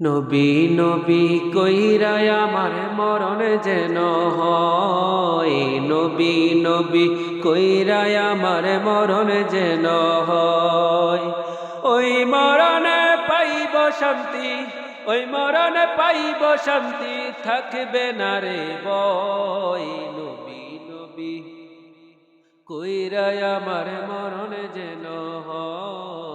নবী নবী কইরায় আমার মরণ যেন হয়। নবী নবী কইরায় আমার মরণ যেন হয়। ওই মরণে পাইব শান্তি, ওই মরণে পাইব শান্তি, থাকবে না রে বই নবী নবী কইরায় আমার মরণ যেন হয়।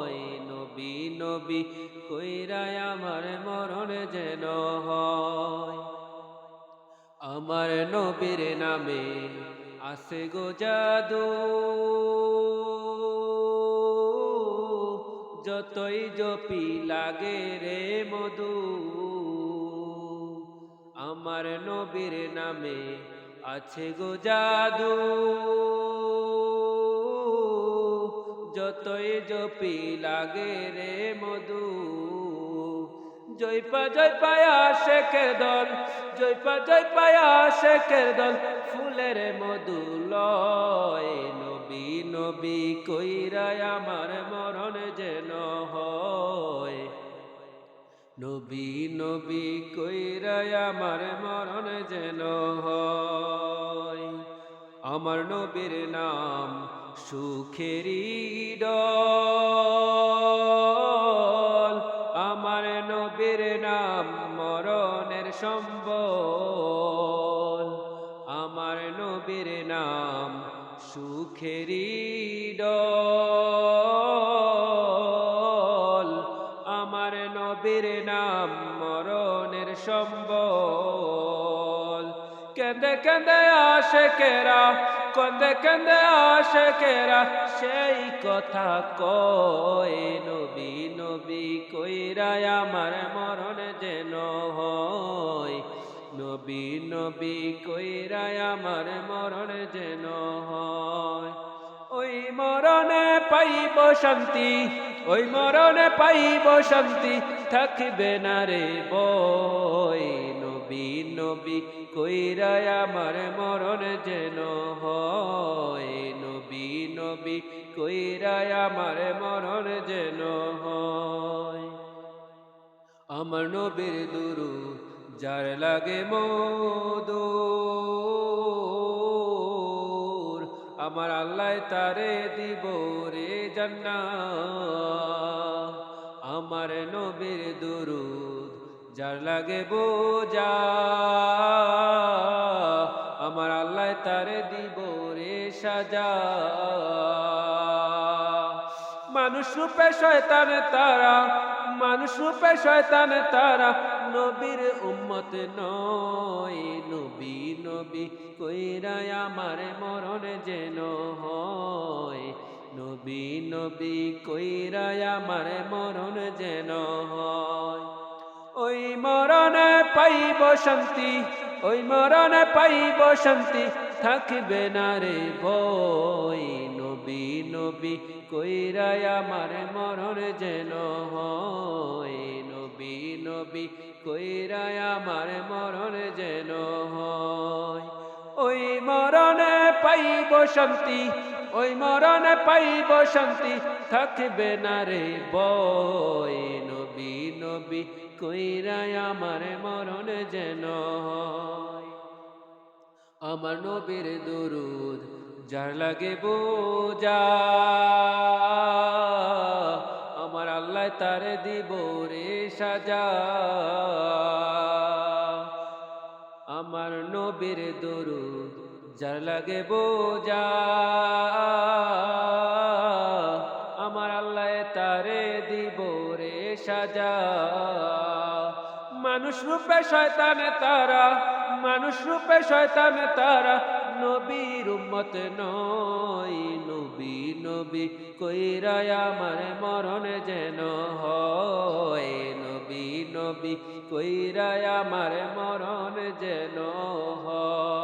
নবী কইরায় আমার মরণ যেন হয়। আমার নবীর নামে আসে গো জাদু। যতই জপি লাগে রে মধু। আমার নবীর নামে আছে গো জাদু। জপি লাগে রে মধু। জয়পা জয়পায়া শেখের দল। জয়পা জয়পায়া শেখের দল। ফুলের মধু লয় নবী নবী কইরায় আমার মরণ যেন হয়। নবী নবী কইরায় আমার মরণ যেন হয়। আমার নবীর নাম সুখেরি ডল আমার নবীর নাম মরণের সম্বল। আমার নবীর নাম সুখেরি ডল আমার নবীর নাম মরণের সম্বল। কেন্দে কেন্দে আসে কেরা কন্দে কেন্দে আসে কেরা সেই কথা কয়, নবী নবী কইরায় আমার মরণ যেন হয়। নবী নবী কইরায় আমার মরণ যেন হয়। ওই মরণে পাইব শান্তি, ওই মরণে পাইব শান্তি, থাকবে না রে বই নবী নবী কইরায় আমার মরণ যেন হয়। নবী নবী কইরায় আমার মরণ যেন হয়। আমার নবীর দুরু যার লাগে মধুর, আমার আল্লাহ তারে দিব রে জান্না আমার নবীর দুরুদ যার লাগে বোঝা, আমার আল্লাহ তারে দিব রে সাজা। মানুষ রূপে শয়তান তারা, মানুষ রূপে শয়তান তারা, নবীর উম্মত নয়, নবী নবী কইরায় আমার মরণ যেন হয়। নবী নবী কইরায় আমার মরণ যেন হয়। ওই মরণে পাইব শান্তি, ওই মরণে পাইব শান্তি। থাকবে না রে বই নবী নবী কইরায় আমার মরণ যেন হয়। নবী নবী কইরায় আমার মরণ যেন হয়। ওই মরণে পাইব শান্তি, ওই মরণে পাইব শান্তি। থাকবে না রে বই নবী কইরায় আমার মরণ যেন আমার নবীর দরুদ যার লাগে বোঝা। আমার আল্লাহ তার দিব রে সাজা। আমার নবীর দরুদ যার লাগে বোঝা। আমার আল্লাহ তারে দিব সাজা। মানুষ রূপে শয়তানে তারা, মানুষ রূপে শয়তানে তারা। নবীর উম্মত নয় নবী নবী কইরায় আমার মরণ যেন হয়। নবী নবী কইরায় আমার মরণ যেন হয়।